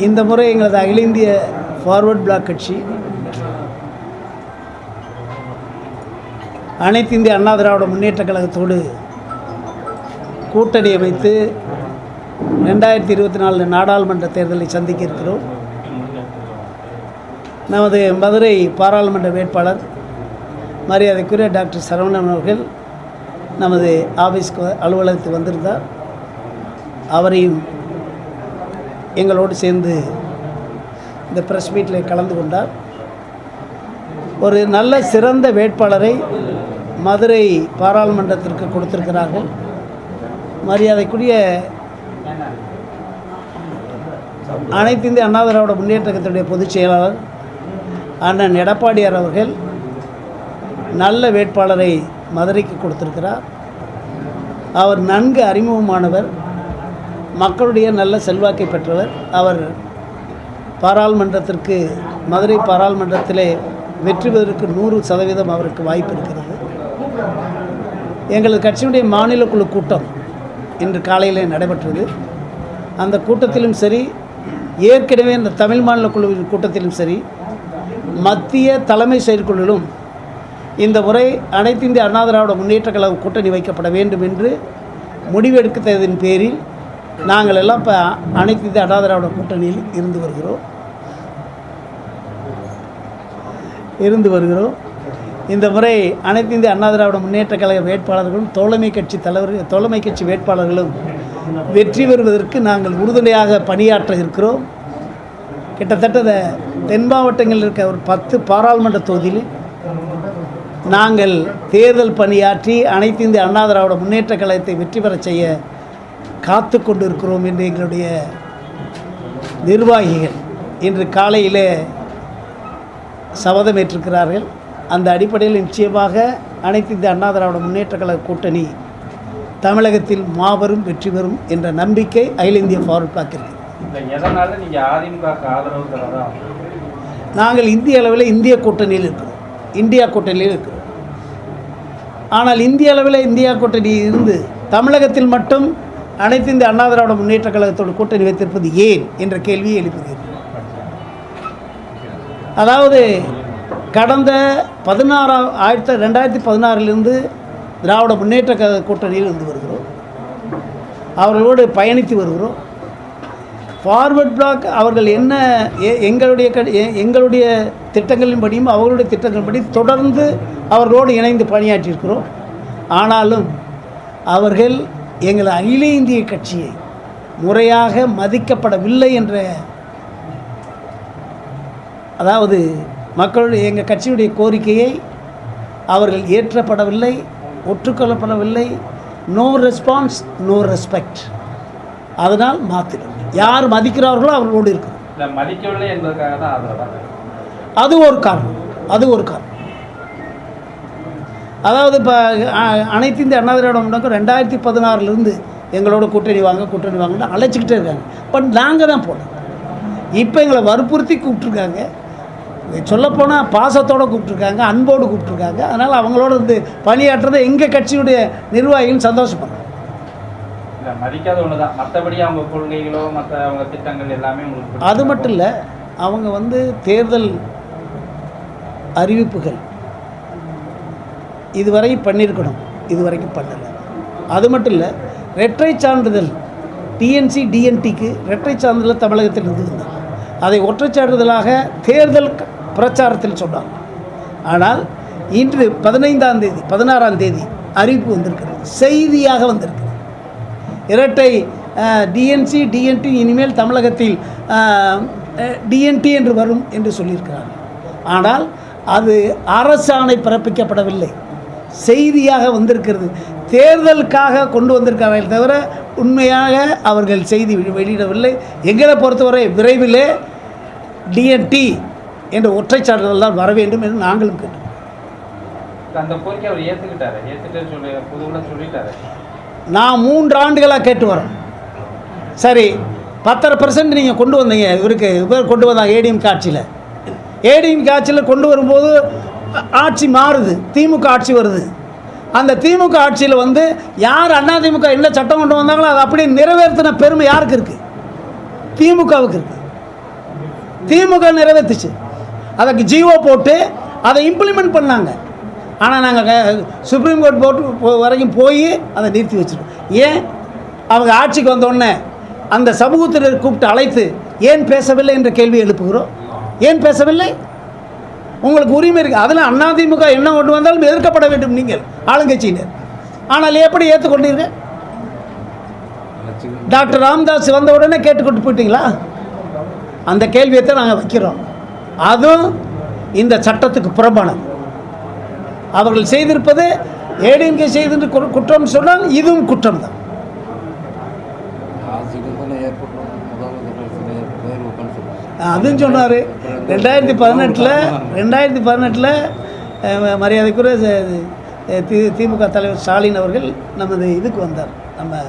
இந்த முறை எங்களது அகில இந்திய ஃபார்வர்ட் பிளாக் கட்சி அனைத்து இந்திய அண்ணா திராவிட முன்னேற்ற கழகத்தோடு கூட்டணி அமைத்து ரெண்டாயிரத்தி இருபத்தி நாலு நாடாளுமன்ற தேர்தலை சந்திக்க இருக்கிறோம் நமது மதுரை பாராளுமன்ற வேட்பாளர் மரியாதைக்குரிய டாக்டர் சரவணன் அவர்கள் நமது ஆஃபீஸ்க்கு அலுவலகத்துக்கு வந்திருந்தார். அவரையும் எங்களோடு சேர்ந்து இந்த ப்ரெஸ் மீட்டில் கலந்து கொண்டார். ஒரு நல்ல சிறந்த வேட்பாளரை மதுரை பாராளுமன்றத்திற்கு கொடுத்திருக்கிறார்கள். மரியாதைக்குரிய அனைத்து இந்திய அண்ணா திராவிட முன்னேற்ற பொதுச் செயலாளர் அண்ணன் எடப்பாடியார் அவர்கள் நல்ல வேட்பாளரை மதுரைக்கு கொடுத்திருக்கிறார். அவர் நன்கு அறிமுகமானவர். மக்களுடைய நல்ல செல்வாக்கை பெற்றவர். அவர் பாராளுமன்றத்திற்கு மதுரை பாராளுமன்றத்திலே வெற்றி பெறுவதற்கு நூறு சதவீதம் அவருக்கு வாய்ப்பு இருக்கிறது. எங்களது கட்சியினுடைய மாநில குழு கூட்டம் இன்று காலையில் நடைபெற்றது. அந்த கூட்டத்திலும் சரி ஏற்கனவே இந்த தமிழ் மாநில குழுவின் கூட்டத்திலும் சரி மத்திய தலைமை செயற்குழுவிலும் இந்த முறை அனைத்து இந்திய அண்ணா திராவிட முன்னேற்ற கழக கூட்டணி வைக்கப்பட வேண்டும் என்று முடிவெடுத்ததின் பேரில் நாங்கள் எல்லாம் இப்போ அனைத்து இந்திய அண்ணா கூட்டணியில் இருந்து வருகிறோம். இருந்து வருகிறோம். இந்த முறை அனைத்து இந்திய அண்ணா திராவிட முன்னேற்ற கழக வேட்பாளர்களும் தோழமை கட்சி தலைவர் தோழமை கட்சி வேட்பாளர்களும் வெற்றி பெறுவதற்கு நாங்கள் உறுதுணையாக பணியாற்ற இருக்கிறோம். கிட்டத்தட்ட இந்த தென் மாவட்டங்களில் இருக்க ஒரு பத்து பாராளுமன்ற தொகுதியில் நாங்கள் தேர்தல் பணியாற்றி அனைத்து இந்திய அண்ணா திராவிட முன்னேற்ற கழகத்தை வெற்றி பெறச் செய்ய காத்து கொண்டு இருக்கிறோம் என்று எங்களுடைய நிர்வாகிகள் இன்று காலையிலே சபதம் ஏற்றிருக்கிறார்கள். அந்த அடிப்படையில் நிச்சயமாக அனைத்து இந்திய அண்ணா திராவிட முன்னேற்ற கழக கூட்டணி தமிழகத்தில் மாபெரும் வெற்றி பெறும் என்ற நம்பிக்கை அகில இந்திய ஃபார்வர்ட் தரதா? நாங்கள் இந்திய அளவில் இந்திய கூட்டணியில் இருக்கிறோம். இந்தியா கூட்டணியில் இருக்கிறோம். ஆனால் இந்திய அளவில் இந்தியா கூட்டணி இருந்து தமிழகத்தில் மட்டும் அனைத்து இந்திய அண்ணா திராவிட முன்னேற்ற கழகத்தோடு கூட்டணி வைத்திருப்பது ஏன் என்ற கேள்வியை எழுப்புகிறேன் அதாவது கடந்த பதினாறாம் ஆயிரத்தி ரெண்டாயிரத்தி பதினாறிலிருந்து திராவிட முன்னேற்ற கழக கூட்டணியில் இருந்து வருகிறோம். அவர்களோடு பயணித்து வருகிறோம். ஃபார்வர்ட் பிளாக் அவர்கள் என்ன எ- எங்களுடைய க எ- எங்களுடைய திட்டங்களின்படியும் அவர்களுடைய திட்டங்களின்படி தொடர்ந்து அவர்களோடு இணைந்து பணியாற்றியிருக்கிறோம். ஆனாலும் அவர்கள் எங்கள் அகில இந்திய கட்சியை முறையாக மதிக்கப்படவில்லை என்ற அதாவது மக்களுடைய எங்கள் கட்சியுடைய கோரிக்கையை அவர்கள் ஏற்றப்படவில்லை ஒற்றுக்கொள்ளப்படவில்லை. நோ ரெஸ்பான்ஸ் நோ ரெஸ்பெக்ட் அதனால் மாற்றிடும் யார் மதிக்கிறார்களோ அவர்களோடு இருக்கிறோம். இல்லை மதிக்கவில்லை என்பதற்காக தான் ஆதரவா அது ஒரு காரணம். அது ஒரு காரணம். அதாவது இப்போ அனைத்து இந்திய அண்ணா திராவிட முன்னேற்றம் ரெண்டாயிரத்தி பதினாறுலேருந்து எங்களோட கூட்டணி வாங்க கூட்டணி வாங்கன்னு அழைச்சிக்கிட்டே இருக்காங்க. பட் நாங்கள் தான் போனோம். இப்போ எங்களை வற்புறுத்தி கூப்பிட்ருக்காங்க சொல்லப்போனால் பாசத்தோடு கூப்பிட்ருக்காங்க அன்போடு கூப்பிட்ருக்காங்க அதனால் அவங்களோட வந்து பணியாற்றுறதை எங்கள் கட்சியுடைய நிர்வாகிகள் மதிக்காத ஒன்று தான் மற்றபடி அவங்க கொள்கைகளோ மற்ற அவங்க திட்டங்கள் எல்லாமே அது மட்டும் இல்லை அவங்க வந்து தேர்தல் அறிவிப்புகள் இதுவரை பண்ணியிருக்கணும். இதுவரைக்கும் பண்ணலை. அது மட்டும் இல்லை ரெட்டை சான்றிதழ் டிஎன்சி டிஎன்டிக்கு ரெட்டை சான்றிதழ் தமிழகத்தில் இருந்தது. அதை ஒற்றை சான்றிதழாக தேர்தல் பிரச்சாரத்தில் சொன்னார் ஆனால் இன்று பதினைந்தாம் தேதி பதினாறாம் தேதி அறிவிப்பு வந்திருக்கிறது. செய்தியாக வந்திருக்கிறது. இரட்டை டிஎன்சி டிஎன்டி இனிமேல் தமிழகத்தில் டிஎன்டி என்று வரும் என்று சொல்லியிருக்கிறார்கள். ஆனால் அது அரசாணை பிறப்பிக்கப்படவில்லை. செய்தியாக வந்திருக்கிறது. தேர்தலுக்காக கொண்டு வந்திருக்கிறார்கள் தவிர உண்மையாக அவர்கள் செய்தி வெளி- வெளியிடவில்லை. எங்களை பொறுத்தவரை விரைவிலே டிஎன்டி என்ற ஒற்றைச் சான்றிதழ் தான் வர வேண்டும் என்று நாங்களும் கேட்டோம். அந்த கோரிக்கை அவர் ஏற்றுக்கிட்டாரு ஏற்றுட்டு சொல்லி பொதுவில் சொல்லிட்டாரு? நான் மூன்று ஆண்டுகளாக கேட்டு வரேன் சரி பத்தரை பர்சன்ட் நீங்கள் கொண்டு வந்தீங்க. இவருக்கு இவர் கொண்டு வந்தாங்க ஏடிஎம் ஆட்சியில். ஏடிஎம் ஆட்சியில் கொண்டு வரும்போது ஆட்சி மாறுது திமுக ஆட்சி வருது. அந்த திமுக ஆட்சியில் வந்து யார் அதிமுக என்ன சட்டம் கொண்டு வந்தாங்களோ அதை அப்படியே நிறைவேற்றின பெருமை யாருக்கு இருக்குது திமுகவுக்கு இருக்குது திமுக நிறைவேற்றுச்சு. அதுக்கு ஜிஓ போட்டு அதை இம்ப்ளிமெண்ட் பண்ணாங்க. ஆனால் நாங்கள் சுப்ரீம் கோர்ட் போட்டு வரைக்கும் போய் அதை நிறுத்தி வச்சுருக்கோம் ஏன்? அவங்க ஆட்சிக்கு வந்தோடனே அந்த சமூகத்தினர் கூப்பிட்டு அழைத்து ஏன் பேசவில்லை என்ற கேள்வி எழுப்புகிறோம்? ஏன் பேசவில்லை? உங்களுக்கு உரிமை இருக்குது அதில் அதிமுக என்ன கொண்டு வந்தாலும் எதிர்க்கப்பட வேண்டும் நீங்கள் ஆளுங்கட்சியினர். ஆனால் எப்படி ஏற்றுக்கொண்டீர்கள்? டாக்டர் ராம்தாஸ் வந்த உடனே கேட்டுக்கொண்டு போயிட்டீங்களா? அந்த கேள்வியை தான் நாங்கள் வைக்கிறோம். அதுவும் இந்த சட்டத்துக்கு புறம்பானது. அவர்கள் செய்திருப்பது ஏடிஎம்கே செய்து குற்றம் சொன்னால் இதுவும் குற்றம் தான் அதுவும் சொன்னார். ரெண்டாயிரத்தி பதினெட்டில் ரெண்டாயிரத்தி பதினெட்டில் மரியாதைக்குரிய தி திமுக தலைவர் ஸ்டாலின் அவர்கள் நமது இதுக்கு வந்தார். நம்ம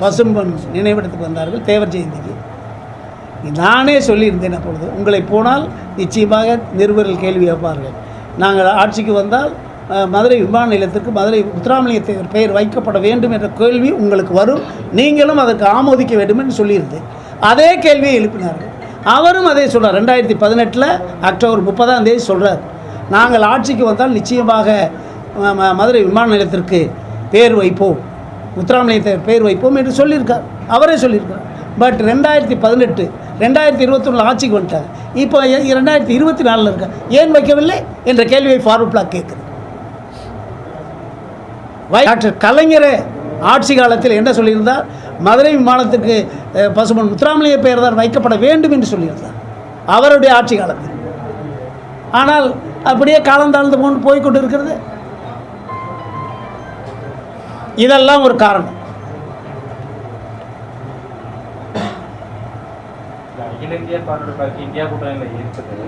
பசும்பன் நினைவிடத்துக்கு வந்தார்கள் தேவர் ஜெயந்திக்கு. நானே சொல்லியிருந்தேன் அப்பொழுது உங்களை போனால் நிச்சயமாக நிருபர்கள் கேள்வி வைப்பார்கள் நாங்கள் ஆட்சிக்கு வந்தால் மதுரை விமான நிலையத்திற்கு மதுரை முத்துராமலிங்க பெயர் வைக்கப்பட வேண்டும் என்ற கேள்வி உங்களுக்கு வரும். நீங்களும் அதற்கு ஆமோதிக்க வேண்டும் என்று சொல்லியிருந்தேன். அதே கேள்வியை எழுப்பினார்கள். அவரும் அதே சொல்கிறார் ரெண்டாயிரத்தி பதினெட்டில் அக்டோபர் முப்பதாம் தேதி சொல்கிறார் நாங்கள் ஆட்சிக்கு வந்தால் நிச்சயமாக ம- மதுரை விமான நிலையத்திற்கு பேர் வைப்போம். முத்துராமலிங்கத்தை பேர் வைப்போம் என்று சொல்லியிருக்கார். அவரே சொல்லியிருக்கார். பட் ரெண்டாயிரத்தி பதினெட்டு ரெண்டாயிரத்தி இருபத்தொன்னில் ஆட்சிக்கு வந்துட்டாங்க இப்போ ரெண்டாயிரத்தி இருபத்தி நாலில் இருக்க ஏன் வைக்கவில்லை என்ற கேள்வியை ஃபார்வர்ட் பிளாக் கேட்குது. வை- டாக்டர் கலைஞரே ஆட்சி காலத்தில் என்ன சொல்லியிருந்தார்? மதுரை விமானத்துக்கு அஹ், பசுமன் முத்துராமலிங்க பெயர் தான் வைக்கப்பட வேண்டும் என்று சொல்லியிருந்தார். அவருடைய ஆட்சி காலத்தில். ஆனால் அப்படியே காலம் தாழ்ந்து கொண்டு போய் கொண்டு இருக்கிறது இதெல்லாம் ஒரு காரணம். அகில இந்திய பார்வை பார்க்க இந்தியா கூட்டணியில் இருக்குது.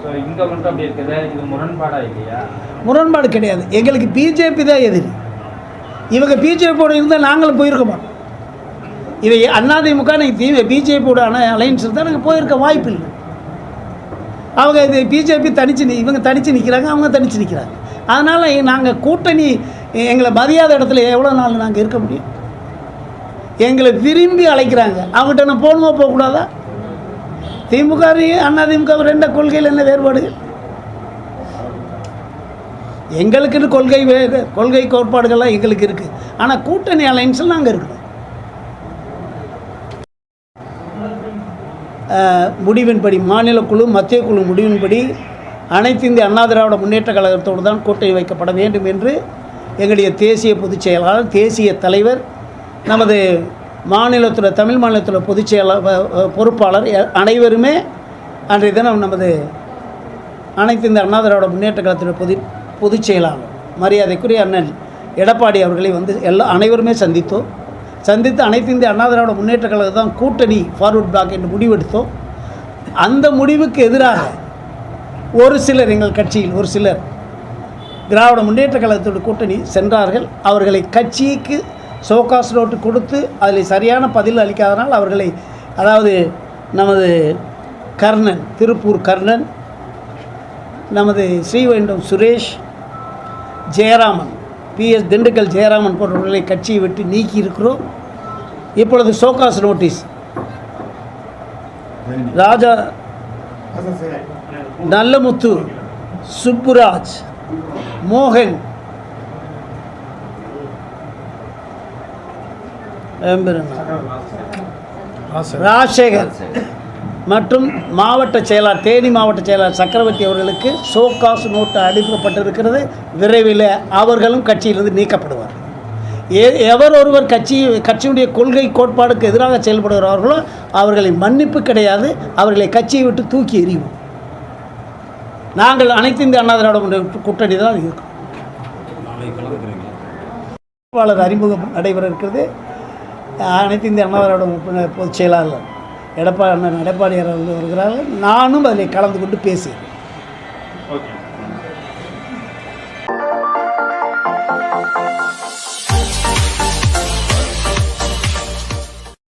ஸோ இங்கே மட்டும் அப்படி இருக்குது. இது முரண்பாடா இல்லையா? முரண்பாடு கிடையாது. எங்களுக்கு பிஜேபி தான் எதிரி. இவங்க பிஜேபியோட இருந்தால் நாங்களும் போயிருக்க மாட்டோம். இவை அதிமுக நீங்கள் பிஜேபியோட அலையன்ஸ் தான் நாங்கள் போயிருக்க வாய்ப்பு இல்லை அவங்க இது பிஜேபி தனிச்சு இவங்க தனித்து நிற்கிறாங்க அவங்க தனித்து நிற்கிறாங்க அதனால் நாங்கள் கூட்டணி எங்களை மதியாத இடத்துல எவ்வளோ நாள் நாங்கள் இருக்க முடியும்? எங்களை விரும்பி அழைக்கிறாங்க. அவங்ககிட்ட நான் போகணுமா போகக்கூடாதா? திமுக அதிமுக ரெண்ட கொள்கையில் என்ன வேறுபாடுகள் எங்களுக்குன்னு கொள்கை வே- கொள்கை கோட்பாடுகள்லாம் எங்களுக்கு இருக்குது ஆனால் கூட்டணி அலைன்ஸில் நாங்கள் இருக்கோம். முடிவின்படி மாநில குழு மத்திய குழு முடிவின்படி அனைத்து இந்திய அண்ணா திராவிட முன்னேற்ற கழகத்தோடு தான் கூட்டணி வைக்கப்பட வேண்டும் என்று எங்களுடைய தேசிய பொதுச் செயலாளர் தேசிய தலைவர் நமது மாநிலத்தில் தமிழ் மாநிலத்தில் பொதுச் செயலாளர் பொறுப்பாளர் அனைவருமே அன்றைய தினம் நமது அனைத்து இந்த அண்ணா திராவிட முன்னேற்ற கழகத்தின் பொது பொதுச் செயலாளர் மரியாதைக்குரிய அண்ணன் எடப்பாடி அவர்களை வந்து எல்லா அனைவருமே சந்தித்தோம். சந்தித்து அனைத்து இந்திய அண்ணா திராவிட முன்னேற்ற கழகம் தான் கூட்டணி ஃபார்வர்ட் பிளாக் என்று முடிவெடுத்தோம். அந்த முடிவுக்கு எதிராக ஒரு சிலர் எங்கள் கட்சியில் ஒரு சிலர் திராவிட முன்னேற்ற கழகத்தோட கூட்டணி சென்றார்கள். அவர்களை கட்சிக்கு சோகாஸ் நோட்டு கொடுத்து அதில் சரியான பதில் அளிக்காதனால் அவர்களை அதாவது நமது கர்ணன் திருப்பூர் கர்ணன் நமது ஸ்ரீவைண்டம் சுரேஷ் ஜெயராமன் பிஎஸ் திண்டுக்கல் ஜெயராமன் போன்றவர்களை கட்சியை விட்டு நீக்கி இருக்கிறோம். இப்பொழுது show cause notice. Raja Nallamuthu Subburaj மோகன். ராஜசேகர். மற்றும் மாவட்ட செயலாளர் தேனி மாவட்ட செயலாளர் சக்கரவர்த்தி அவர்களுக்கு சோகாசு நோட்டு அனுப்பப்பட்டிருக்கிறது. விரைவில் அவர்களும் கட்சியிலிருந்து நீக்கப்படுவார். ஏ எவர் ஒருவர் கட்சி கட்சியுடைய கொள்கை கோட்பாடுக்கு எதிராக செயல்படுகிறார்களோ அவர்களை மன்னிப்பு கிடையாது. அவர்களை கட்சியை விட்டு தூக்கி எறிவோம். நாங்கள் அனைத்து இந்திய அண்ணா திராவிட கூட்டணி தான் இருக்கோம். வேட்பாளர் அறிமுகம் நடைபெற இருக்கிறது. அனைத்து இந்திய அண்ணா திராவிட பொதுச் செயலாளர் எடப்பாடி அண்ணன் எடப்பாடியார் அவர்கள் வருகிறார்கள் நானும் அதில் கலந்து கொண்டு பேசுகிறேன். ஓகே.